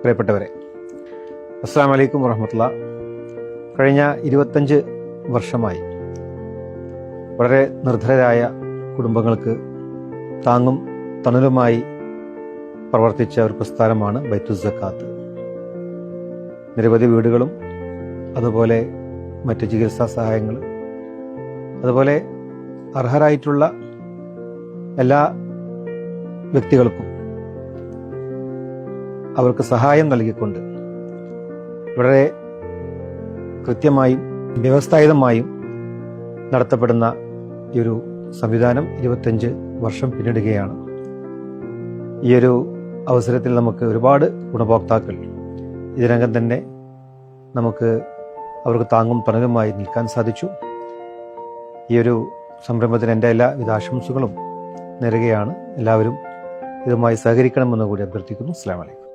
പ്രിയപ്പെട്ടവരെ അസ്സാം വലൈക്കും വറഹമത്തുള്ള. കഴിഞ്ഞ ഇരുപത്തഞ്ച് വർഷമായി വളരെ നിർധരരായ കുടുംബങ്ങൾക്ക് താങ്ങും തണലുമായി പ്രവർത്തിച്ച ഒരു പ്രസ്ഥാനമാണ് ബൈത്തുസക്കാത്ത് നിരവധി വീടുകളും അതുപോലെ മറ്റ് ചികിത്സാ സഹായങ്ങൾ അതുപോലെ അർഹരായിട്ടുള്ള എല്ലാ വ്യക്തികൾക്കും അവർക്ക് സഹായം നൽകിക്കൊണ്ട് വളരെ കൃത്യമായും വ്യവസ്ഥായുതമായും നടത്തപ്പെടുന്ന ഈ ഒരു സംവിധാനം ഇരുപത്തഞ്ച് വർഷം പിന്നിടുകയാണ്. ഈ ഒരു അവസരത്തിൽ നമുക്ക് ഒരുപാട് ഗുണഭോക്താക്കൾ ഇതിനകം തന്നെ നമുക്ക് അവർക്ക് താങ്ങും തണലുമായി നിൽക്കാൻ സാധിച്ചു. ഈ ഒരു സംരംഭത്തിന് എന്റെ എല്ലാവിധ ആശംസകളും നേരുകയാണ്. എല്ലാവരും ഇതുമായി സഹകരിക്കണമെന്ന് കൂടി അഭ്യർത്ഥിക്കുന്നു. അസ്ലാം വലൈക്കും